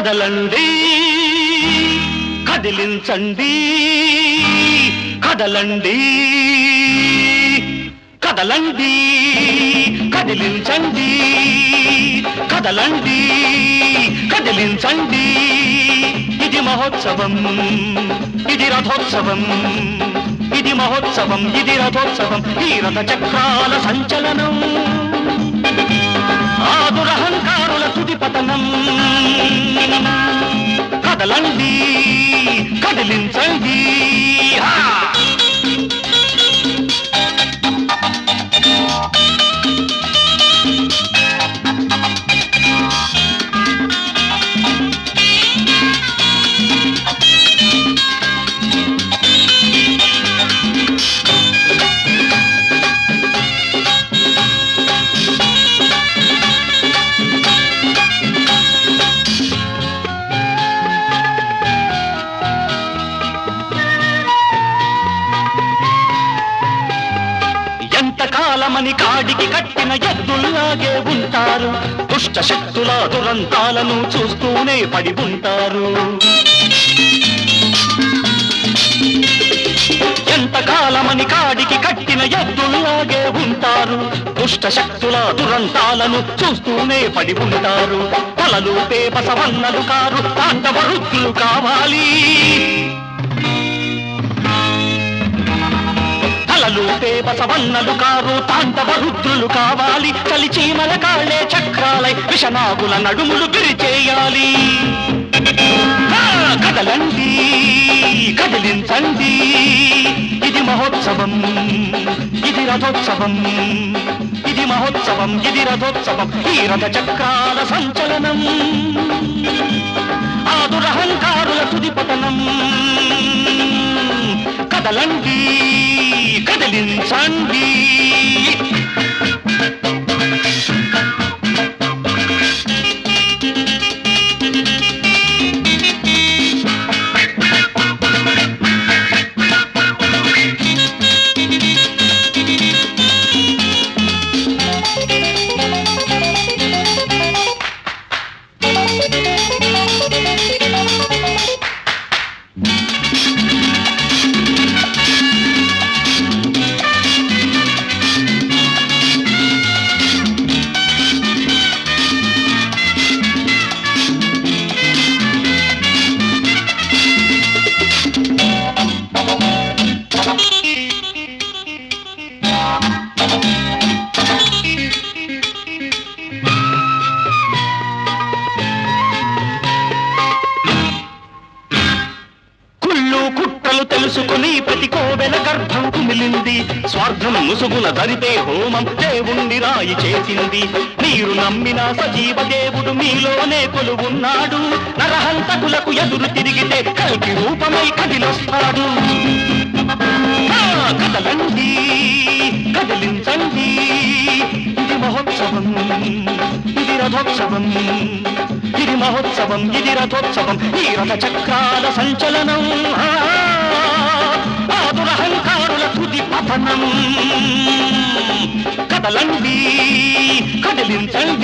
కదలండి కదిలించండి కదలండి కదలండి కదిలించండి కదలండి కదిలించండి. ఇది మహోత్సవం ఇది రథోత్సవం ఇది మహోత్సవం ఇది రథోత్సవం ఈ రథ చక్రాల సంచలనం. ఆదురహంకారుల తుది కదలండి కదిలించండి. ఎంతకాలమని కాడికి కట్టిన ఎద్దుల్లాగే ఉంటారు. దుష్ట శక్తుల దురంతాలను చూస్తూనే పడి ఉంటారు. ఎంతకాలమని కాడికి కట్టిన ఎద్దుల్లాగే ఉంటారు. దుష్ట శక్తుల దురంతాలను చూస్తూనే పడి ఉంటారు. తలలు పేపసవన్నలు కారు తాండవరుద్దులు కావాలి. తలలు కారు తాండవ రుద్రులు కావాలి కలిచీమల కాళ్ళే చక్రాలై విషనాగుల నడుములు విరిచేయాలి. కదలండి కదిలించండి. ఇది మహోత్సవం ఇది రథోత్సవం ఇది మహోత్సవం ఇది రథోత్సవం. ఈ రథ చక్రాల సంచలనం ఆదురహంకారుల తుది పతనం. కదలండి కదిలించండి కుళ్ళు కోవెల గర్భం కుమిలింది. స్వార్థం ముసుగుల దరిపే హోమం దేవుణ్ణి రాయి చేసింది. మీరు నమ్మిన సజీవ దేవుడు మీలోనే కొలువున్నాడు. నరహంతకులకు ఎదురు తిరిగితే కలిపి రూపమై కదిలొస్తాడు. కదలండి కదిలించండి. ఇది మహోత్సవం ఇది రథోత్సవం ఇది మహోత్సవం ఇది రథోత్సవం. ఈ రథ చక్రాల సంచలనం. కదలండి కదిలించండి.